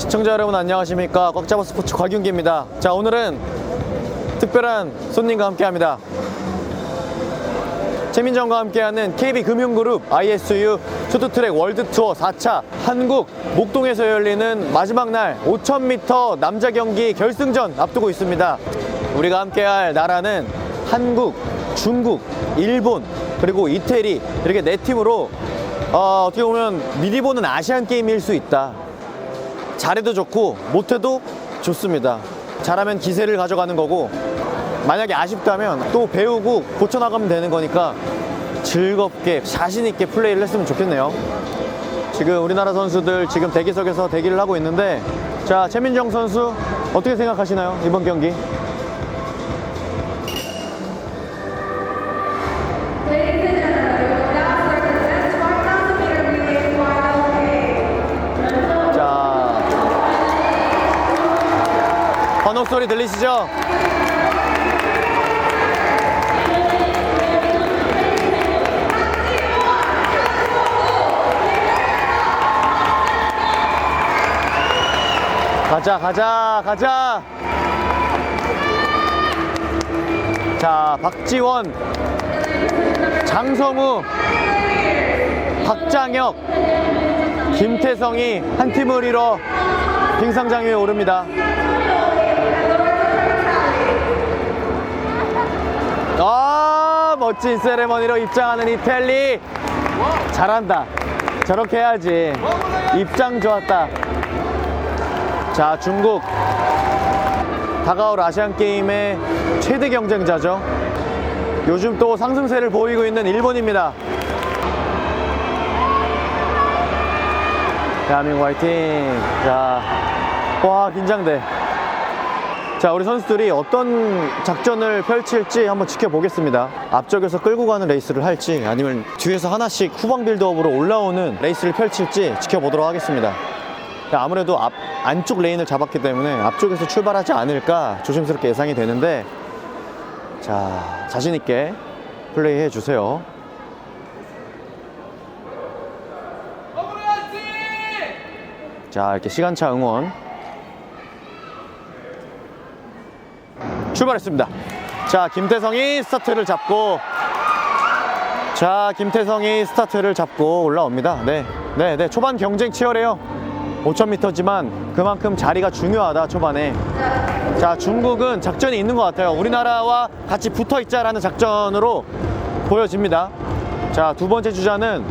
시청자 여러분 안녕하십니까? 꽉 잡아 스포츠 곽윤기입니다. 자 오늘은 특별한 손님과 함께 합니다. 최민정과 함께하는 KB금융그룹 ISU 쇼트트랙 월드투어 4차 한국 목동에서 열리는 마지막 날 5000m 남자 경기 결승전 앞두고 있습니다. 우리가 함께할 나라는 한국, 중국, 일본 그리고 이태리 이렇게 네 팀으로 어, 어떻게 보면 미리 보는 아시안 게임일 수 있다 잘해도 좋고 못해도 좋습니다. 잘하면 기세를 가져가는 거고 만약에 아쉽다면 또 배우고 고쳐나가면 되는 거니까 즐겁게 자신 있게 플레이를 했으면 좋겠네요. 지금 우리나라 선수들 지금 대기석에서 대기를 하고 있는데 자 최민정 선수 어떻게 생각하시나요 이번 경기? 소리 들리시죠? 가자 가자 가자 자 박지원 장성우 박장혁 김태성이 한 팀을 이뤄 빙상장 위에 오릅니다. 아 멋진 세레머니로 입장하는 이텔리 잘한다. 저렇게 해야지. 입장 좋았다. 자 중국 다가올 아시안 게임의 최대 경쟁자죠. 요즘 또 상승세를 보이고 있는 일본입니다. 대한민국 화이팅. 자, 와, 긴장돼. 자, 우리 선수들이 어떤 작전을 펼칠지 한번 지켜보겠습니다. 앞쪽에서 끌고 가는 레이스를 할지 아니면 뒤에서 하나씩 후방 빌드업으로 올라오는 레이스를 펼칠지 지켜보도록 하겠습니다. 아무래도 앞, 안쪽 레인을 잡았기 때문에 앞쪽에서 출발하지 않을까 조심스럽게 예상이 되는데 자, 자신 있게 플레이 해 주세요. 자 이렇게 시간차 응원 출발했습니다. 자 김태성이 스타트를 잡고 자 김태성이 스타트를 잡고 올라옵니다. 네 네 네 초반 경쟁 치열해요. 5000m지만 그만큼 자리가 중요하다 초반에. 자 중국은 작전이 있는 것 같아요. 우리나라와 같이 붙어 있자라는 작전으로 보여집니다. 자 두 번째 주자는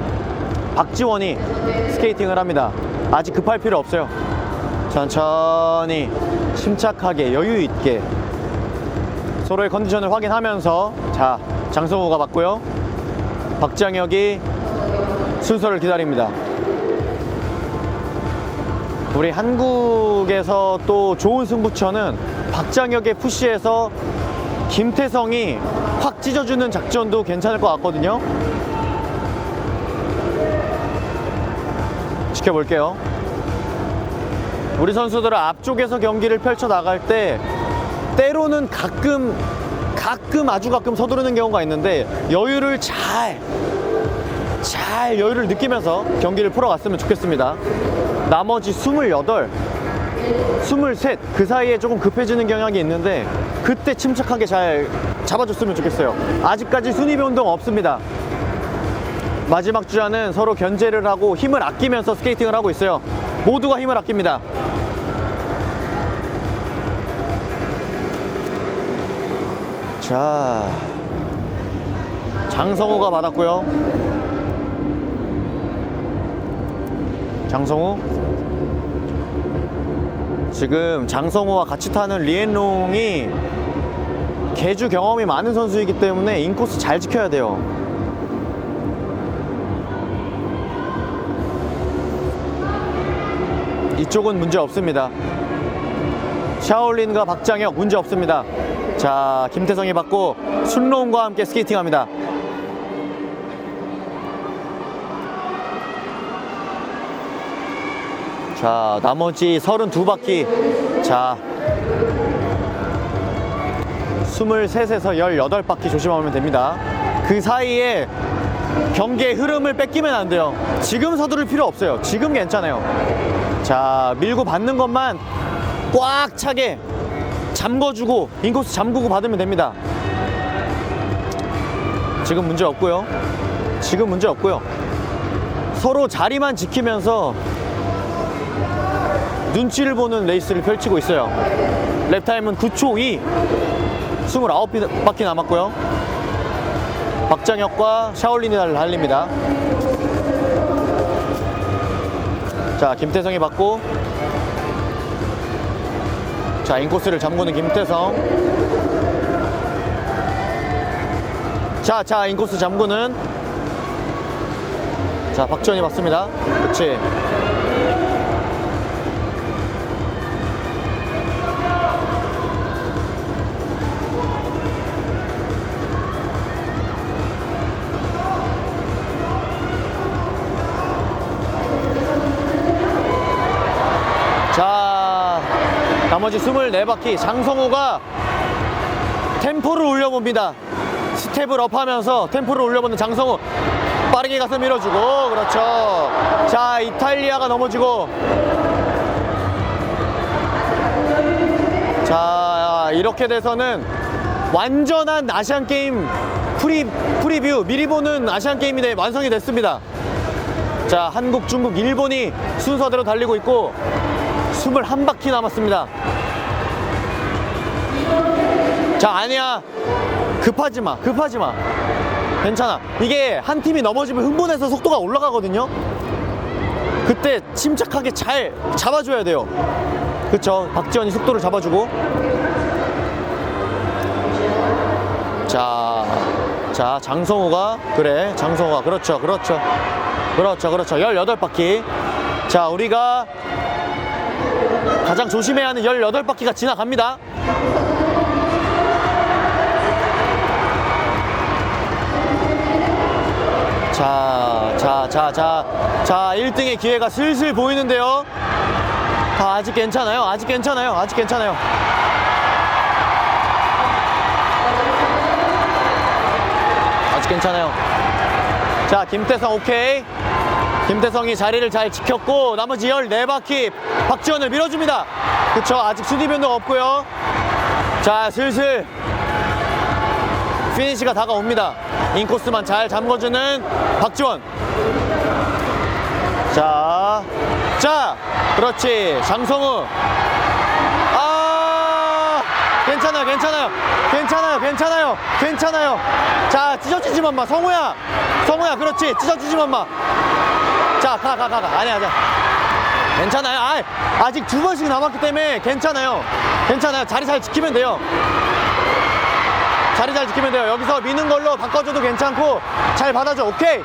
박지원이 스케이팅을 합니다. 아직 급할 필요 없어요. 천천히 침착하게 여유 있게 서로의 컨디션을 확인하면서 자 장성우가 맞고요. 박장혁이 순서를 기다립니다. 우리 한국에서 또 좋은 승부처는 박장혁의 푸시에서 김태성이 확 찢어주는 작전도 괜찮을 것 같거든요. 지켜볼게요. 우리 선수들은 앞쪽에서 경기를 펼쳐 나갈 때 때로는 가끔 가끔 아주 가끔 서두르는 경우가 있는데 여유를 잘 잘 여유를 느끼면서 경기를 풀어갔으면 좋겠습니다. 나머지 28, 23, 그 사이에 조금 급해지는 경향이 있는데 그때 침착하게 잘 잡아줬으면 좋겠어요. 아직까지 순위 변동 없습니다. 마지막 주자는 서로 견제를 하고 힘을 아끼면서 스케이팅을 하고 있어요. 모두가 힘을 아낍니다. 자, 장성우가 받았고요. 장성우. 지금 장성우와 같이 타는 리엔롱이 개주 경험이 많은 선수이기 때문에 인코스 잘 지켜야 돼요. 이쪽은 문제 없습니다. 샤올린과 박장혁 문제 없습니다. 자, 김태성이 받고 순로운과 함께 스케이팅합니다. 자, 나머지 32바퀴. 자, 23에서 18바퀴 조심하면 됩니다. 그 사이에 경기의 흐름을 뺏기면 안 돼요. 지금 서두를 필요 없어요. 지금 괜찮아요. 자, 밀고 받는 것만 꽉 차게 잠궈주고 인코스 잠그고 받으면 됩니다. 지금 문제 없고요. 지금 문제 없고요. 서로 자리만 지키면서 눈치를 보는 레이스를 펼치고 있어요. 랩타임은 9초 2, 29바퀴 남았고요. 박장혁과 샤올린이 달립니다. 자, 김태성이 받고 자, 인코스를 잠그는 김태성. 자, 자, 인코스 잠그는 자, 박지원이 받습니다. 그렇지. 나머지 24바퀴 장성호가 템포를 올려봅니다. 스텝을 업하면서 템포를 올려보는 장성호. 빠르게 가서 밀어주고, 그렇죠. 자, 이탈리아가 넘어지고. 자, 이렇게 돼서는 완전한 아시안 게임 프리, 프리뷰, 미리 보는 아시안 게임이 네, 완성이 됐습니다. 자, 한국, 중국, 일본이 순서대로 달리고 있고, 21바퀴 남았습니다. 자, 아니야. 급하지 마. 급하지 마. 괜찮아. 이게 한 팀이 넘어지면 흥분해서 속도가 올라가거든요. 그때 침착하게 잘 잡아줘야 돼요. 그쵸. 박지원이 속도를 잡아주고. 자, 자, 장성호가, 그래. 장성호가, 그렇죠. 그렇죠. 그렇죠. 그렇죠. 18바퀴. 자, 우리가 가장 조심해야 하는 18바퀴가 지나갑니다. 자, 자, 자, 자, 자, 1등의 기회가 슬슬 보이는데요. 아, 아직 괜찮아요. 아직 괜찮아요. 아직 괜찮아요. 아직 괜찮아요. 자, 김태성 오케이. 김태성이 자리를 잘 지켰고 나머지 14바퀴 박지원을 밀어줍니다. 그쵸 아직 순위 변동 없고요. 자 슬슬 피니시가 다가옵니다. 인코스만 잘 잠궈주는 박지원. 자, 자, 그렇지 장성우. 아, 괜찮아요, 괜찮아요, 괜찮아요, 괜찮아요, 괜찮아요. 자, 찢어지지만 마, 성우야, 성우야, 그렇지, 찢어지지만 마. 자, 가, 가, 가, 가. 아니야, 자. 괜찮아요. 아, 아직 두 번씩 남았기 때문에 괜찮아요. 괜찮아요. 자리 잘 지키면 돼요. 자리 잘 지키면 돼요. 여기서 미는 걸로 바꿔줘도 괜찮고 잘 받아줘. 오케이.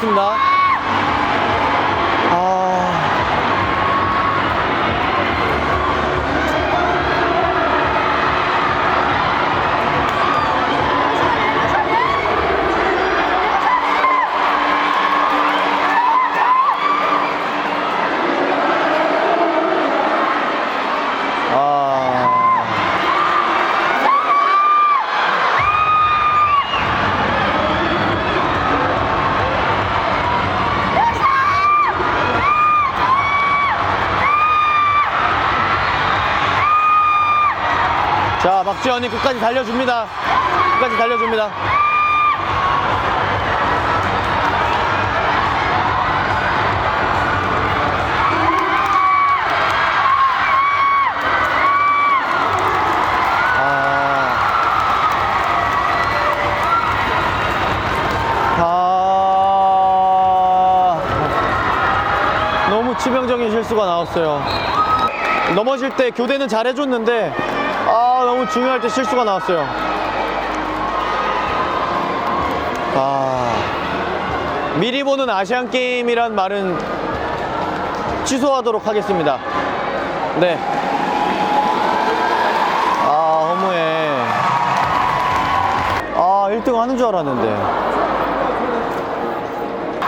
좋겠습니다. 지현이 끝까지 달려줍니다. 끝까지 달려줍니다. 아. 아. 너무 치명적인 실수가 나왔어요. 넘어질 때 교대는 잘 해줬는데 아 너무 중요할 때 실수가 나왔어요. 아 미리 보는 아시안 게임이란 말은 취소하도록 하겠습니다. 네. 아, 허무해. 아, 1등 하는 줄 알았는데.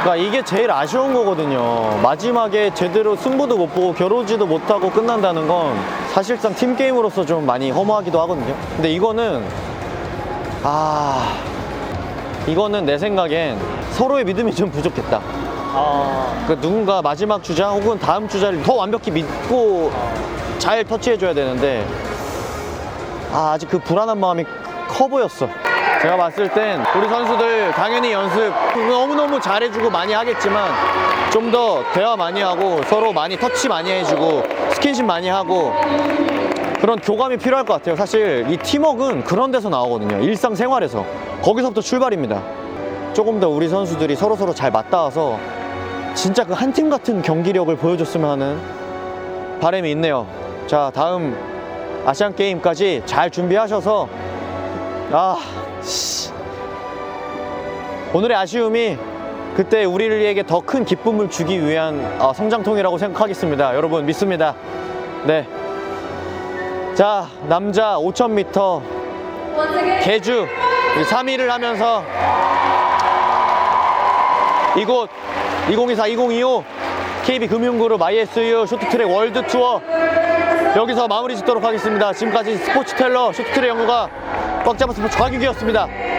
그러니까 이게 제일 아쉬운 거거든요. 마지막에 제대로 승부도 못 보고 겨루지도 못하고 끝난다는 건 사실상 팀 게임으로서 좀 많이 허무하기도 하거든요. 근데 이거는 아 이거는 내 생각엔 서로의 믿음이 좀 부족했다. 아, 그 누군가 마지막 주자 혹은 다음 주자를 더 완벽히 믿고 잘 터치해줘야 되는데 아, 아직 그 불안한 마음이 커 보였어. 제가 봤을 땐 우리 선수들 당연히 연습 너무너무 잘해주고 많이 하겠지만 좀 더 대화 많이 하고 서로 많이 터치 많이 해주고 스킨십 많이 하고 그런 교감이 필요할 것 같아요. 사실 이 팀워크는 그런 데서 나오거든요. 일상생활에서. 거기서부터 출발입니다. 조금 더 우리 선수들이 서로서로 잘 맞닿아서 진짜 그 한 팀 같은 경기력을 보여줬으면 하는 바람이 있네요. 자, 다음 아시안 게임까지 잘 준비하셔서 아, 씨. 오늘의 아쉬움이 그때 우리에게 더 큰 기쁨을 주기 위한 어, 성장통이라고 생각하겠습니다. 여러분 믿습니다. 네. 자, 남자 5,000m 개주 3위를 하면서 이곳 2024, 2025 KB금융그룹 ISU 쇼트트랙 월드 투어 여기서 마무리 짓도록 하겠습니다. 지금까지 스포츠 텔러 쇼트트랙 연구가 꽉 잡은 스포츠 곽유기였습니다.